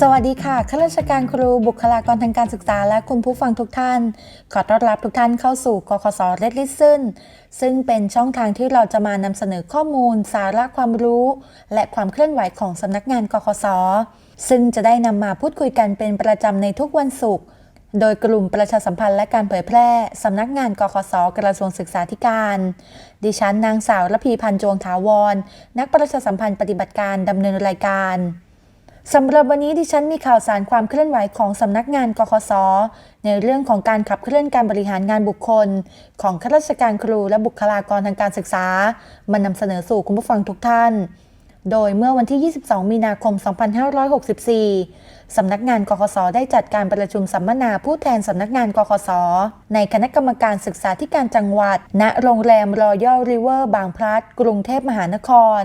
สวัสดีค่ะ ข้าราชการครู บุคลากรทางการศึกษา และคุณผู้ฟังทุกท่าน ขอต้อนรับทุกท่านเข้าสู่กคสเรดลิซึนซึ่งเป็นช่องทางที่เราจะมานำเสนอข้อมูล สาระความรู้ และความเคลื่อนไหวของสำนักงานกคสซึ่งจะได้นำมาพูดคุยกันเป็นประจำในทุกวันศุกร์ โดยกลุ่มประชาสัมพันธ์และการเผยแพร่สำนักงานกคสกระทรวงศึกษาธิการ ดิฉันนางสาวระพีพันธ์จวงถาวร นักประชาสัมพันธ์ปฏิบัติการดำเนินรายการ สำหรับวันนี้ดิฉันมีข่าวสารความเคลื่อนไหวของสำนักงานกคสในเรื่องของการขับเคลื่อนการบริหารงานบุคคล ของข้าราชการครูและบุคลากรทางการศึกษา มานำเสนอสู่คุณผู้ฟังทุกท่าน โดยเมื่อวันที่ 22 มีนาคม 2564 สำนักงานกคสได้จัดการประชุมสัมมนาผู้แทนสำนักงานกคสในคณะกรรมการศึกษาธิการจังหวัด ณ โรงแรมรอยัลริเวอร์บางพลัด กรุงเทพมหานคร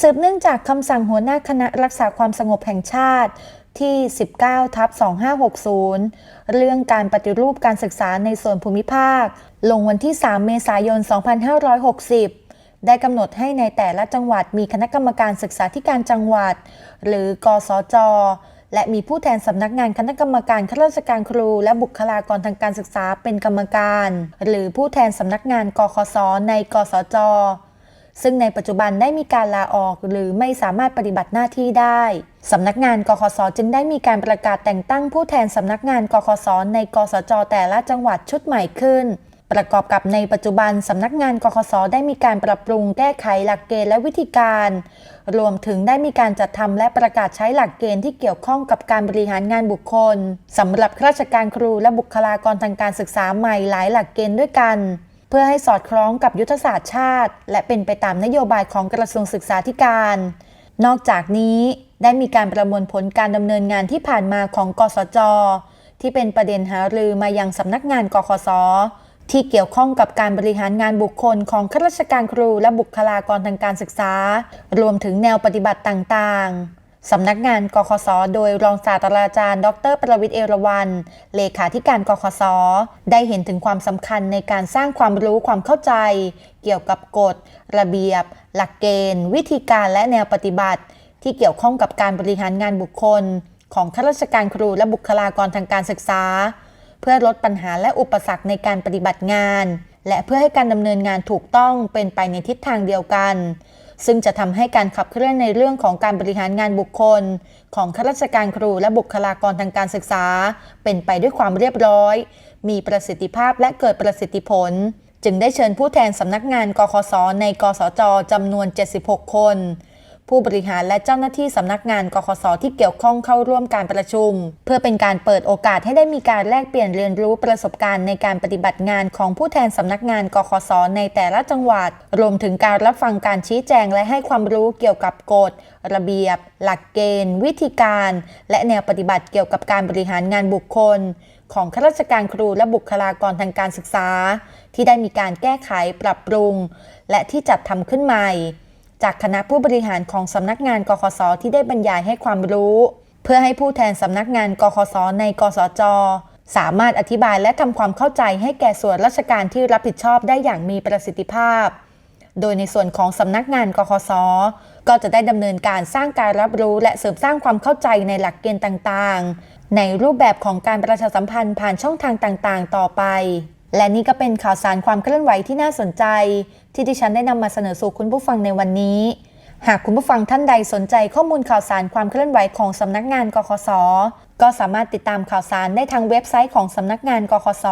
สืบเนื่องจากคำสั่งหัวหน้าคณะรักษาความสงบแห่งชาติที่ 19 ทับ 2560 เรื่องการปฏิรูปการศึกษาในส่วนภูมิภาค ลงวันที่ 3 เมษายน 2560 ได้กำหนดให้ในแต่ละจังหวัดมีคณะกรรมการศึกษาธิการจังหวัด หรือกสจ และมีผู้แทนสำนักงานคณะกรรมการข้าราชการครู และบุคลากรทางการศึกษาเป็นกรรมการ หรือผู้แทนสำนักงานกคสในกสจ ซึ่งในปัจจุบันได้มีการลาออกหรือไม่สามารถปฏิบัติหน้าที่ได้สำนักงานกคสจึงได้มีการประกาศแต่งตั้งผู้แทนสำนักงานกคสในกสจแต่ละจังหวัดชุดใหม่ขึ้น ประกอบกับในปัจจุบันสำนักงานกคสได้มีการปรับปรุงแก้ไขหลักเกณฑ์และวิธีการ รวมถึงได้มีการจัดทำและประกาศใช้หลักเกณฑ์ที่เกี่ยวข้องกับการบริหารงานบุคคลสำหรับข้าราชการครูและบุคลากรทางการศึกษาใหม่หลายหลักเกณฑ์ด้วยกัน เพื่อให้สอดคล้องกับยุทธศาสตร์ชาติ และเป็นไปตามนโยบายของกระทรวงศึกษาธิการ นอกจากนี้ได้มีการประมวลผลการดำเนินงานที่ผ่านมาของกสจ ที่เป็นประเด็นหารือมายังสำนักงานกคสที่เกี่ยวข้องกับการบริหารงานบุคคลของข้าราชการครูและบุคลากรทางการศึกษา รวมถึงแนวปฏิบัติต่างๆ สำนักงานกคสโดยรองศาสตราจารย์ ดร ประวิทย์เอราวันเลขาธิการกคสได้เห็นถึงความสำคัญในการสร้างความรู้ความเข้าใจ เกี่ยวกับกฎ ระเบียบ หลักเกณฑ์ วิธีการและแนวปฏิบัติ ที่เกี่ยวข้องกับการบริหารงานบุคคล ของข้าราชการครูและบุคลากรทางการศึกษา เพื่อลดปัญหาและอุปสรรคในการปฏิบัติงาน และเพื่อให้การดำเนินงานถูกต้องเป็นไปในทิศทางเดียวกัน ซึ่งจะทำให้การขับเคลื่อนในเรื่องของการบริหารงานบุคคล ของข้าราชการครูและบุคลากรทางการศึกษา เป็นไปด้วยความเรียบร้อย มีประสิทธิภาพและเกิดประสิทธิผล จึงได้เชิญผู้แทนสำนักงานกคสในกสจจำนวน 76 คน ผู้บริหารและเจ้าหน้าที่สำนักงานกคสที่เกี่ยวข้องเข้าร่วมการประชุม เพื่อเป็นการเปิดโอกาสให้ได้มีการแลกเปลี่ยนเรียนรู้ประสบการณ์ในการปฏิบัติงานของผู้แทนสำนักงานกคสในแต่ละจังหวัด รวมถึงการรับฟังการชี้แจงและให้ความรู้เกี่ยวกับกฎ ระเบียบ หลักเกณฑ์ วิธีการ และแนวปฏิบัติเกี่ยวกับการบริหารงานบุคคล ของข้าราชการครูและบุคลากรทางการศึกษา ที่ได้มีการแก้ไขปรับปรุง และที่จัดทำขึ้นใหม่ จากคณะผู้บริหารของสำนักงานกคสที่ได้บรรยายให้ความรู้ เพื่อให้ผู้แทนสำนักงานกคสในกสจ สามารถอธิบายและทำความเข้าใจให้แก่ส่วนราชการที่รับผิดชอบได้อย่างมีประสิทธิภาพ โดยในส่วนของสำนักงานกคสก็จะได้ดำเนินการสร้างการรับรู้และเสริมสร้างความเข้าใจในหลักเกณฑ์ต่างๆ ในรูปแบบของการประชาสัมพันธ์ผ่านช่องทางต่างๆ ต่อไป และนี่ก็เป็นข่าวสารความเคลื่อนไหวที่น่าสนใจ ที่ดิฉันได้นำมาเสนอสู่คุณผู้ฟังในวันนี้ หากคุณผู้ฟังท่านใดสนใจข้อมูลข่าวสารความเคลื่อนไหวของสำนักงานกคส ก็สามารถติดตามข่าวสารได้ทางเว็บไซต์ของสำนักงานกคส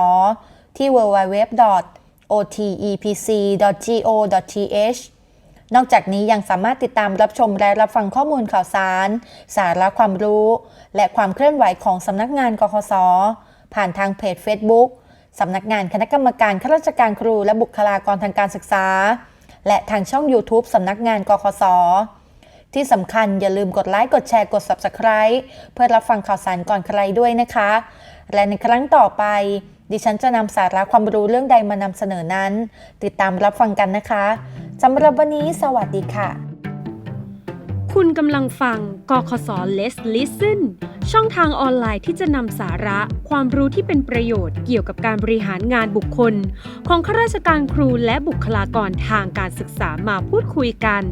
ที่ www.otepc.go.th นอกจากนี้ยังสามารถติดตามรับชมและรับฟังข้อมูลข่าวสาร สาระความรู้ และความเคลื่อนไหวของสำนักงานกคส ผ่านทางเพจ Facebook สำนักงานคณะกรรมการข้าราชการครูและบุคลากรทางการศึกษา และทางช่อง YouTube สำนักงานกคสที่สำคัญอย่าลืมกดไลค์ กดแชร์กด Subscribe เพื่อรับฟังข่าวสารก่อนใครด้วยนะคะ และในครั้งต่อไป ดิฉันจะนำสาระความรู้เรื่องใดมานำเสนอนั้น ติดตามรับฟังกันนะคะสำหรับวันนี้ สวัสดีค่ะ คุณกำลังฟังกคส Let's Listen ช่องทางออนไลน์ที่จะนำสาระ ความรู้ที่เป็นประโยชน์เกี่ยวกับการบริหารงานบุคคล ของข้าราชการครูและบุคลากรทางการศึกษามาพูดคุยกัน